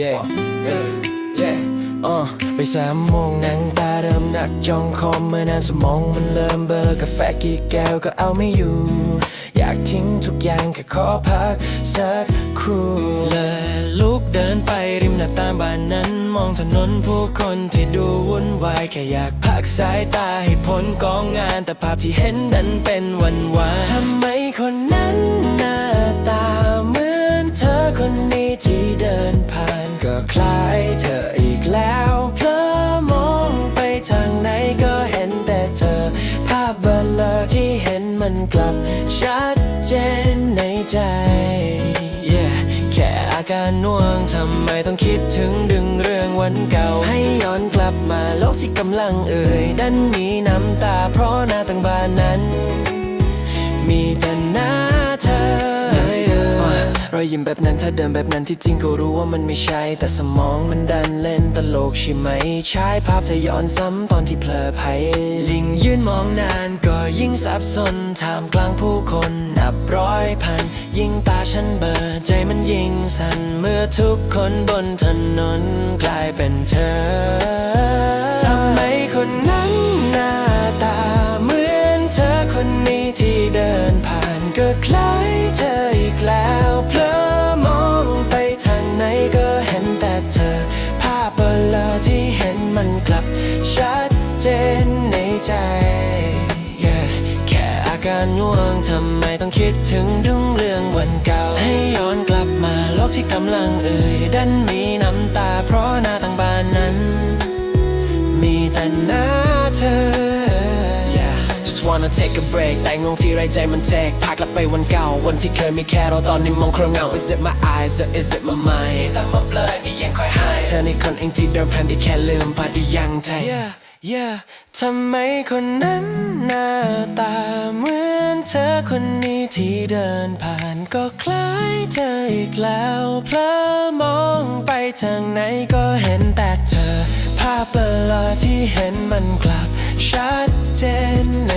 yeah yeah อไปสามโมงนั่งตาเริ่มหนักจ้องคอมเมื่อนานสมองมันเริ่มเบลอกาแฟกี่แก้วก็เอาไม่อยู่ อยากทิ้งทุกอย่างแค่ขอพักสักครู่เลยลุกเดินไปริมหน้าต่างบ้านนั้น มองถนนผู้คนที่ดูวุ่นวายแค่อยากพักสายตาให้พ้นกองงานแต่ภาพที่เห็นนั้นเป็นวันวานทำไม คล้ายเธออีกแล้วเพลอมองไปทางไหนก็เห็นแต่เธอ ภาพเบลอที่เห็นมันกลับ ชัดเจนในใจ yeah แค่อาการน่วงทำไมต้องคิดถึงดึงเรื่องวันเก่า ให้ย้อนกลับมาโลกที่กำลังเอ่ยดันมีน้ำตาเพราะหน้าต่างบานนั้น มีแต่ ยิ้มแบบนั้นถ้าเดินแบบนั้นที่จริงก็รู้ว่ามันไม่ใช่ แต่สมองมันดันเล่นตลกใช่ไหม ใช้ภาพจะย้อนซ้ำตอนที่เพลอไพลิงยืนมองนานก็ยิ่งสับสนท่ามกลางผู้คนนับร้อยพัน ยิ่งตาฉันเบลอใจมันยิ่งสั่นเมื่อทุกคนบนถนนกลายเป็นเธอทำไมคนนั้นหน้าตาเหมือนเธอคนนี้ที่เดินผ่าน ก็คล้ายเธออีกแล้วเพลอมองไปทางไหนก็เห็นแต่เธอ ภาพเบลอที่เห็นมันกลับ ชัดเจนในใจ yeah แค่อาการง่วงทำไมต้องคิดถึงเรื่องเรื่องวันเก่า ให้ย้อนกลับมาโลกที่กำลังเอ่ยดันมีน้ำตาเพราะ wanna take a break แต่งงที่ไรใจมันแทกพากลับไปวันเก่า วันที่เคยมีแค่เราตอนนี้มองเครื่องเงา is it my eyes or is it my mind แต่มาเบลอก็ยังคอยหายเธอในคนเองที่เดิมพันที่แค่ลืมพาที่ยังใจ yeah yeah ทำไมคนนั้นหน้าตาเหมือนเธอคนนี้ที่เดินผ่านก็คล้ายเธออีกแล้วเพลอมองไปทางไหนก็เห็นแต่เธอ ภาพเบลอที่เห็นมันกลับชัดเจนใน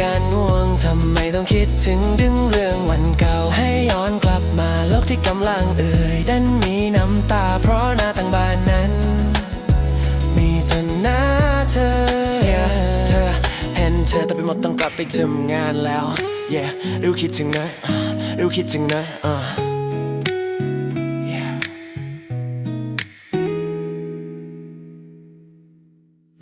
การง่วงทำไมต้องคิดถึงดึงเรื่องวันเก่า ให้ย้อนกลับมาโลกที่กำลังเอ่ยดันมีน้ำตาเพราะหน้าต่างบานนั้น มีแต่หน้าเธอ yeah เธอเห็นเธอแต่ไปหมดต้องกลับไปทำงานแล้ว yeah รู้คิดถึงนะรู้คิดถึงนะ uh